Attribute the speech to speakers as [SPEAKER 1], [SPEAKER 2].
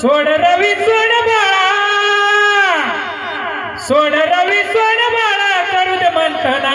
[SPEAKER 1] सोड रवी सोड बाळा. सोड रवी सोड बाळा करू दे म्हणताना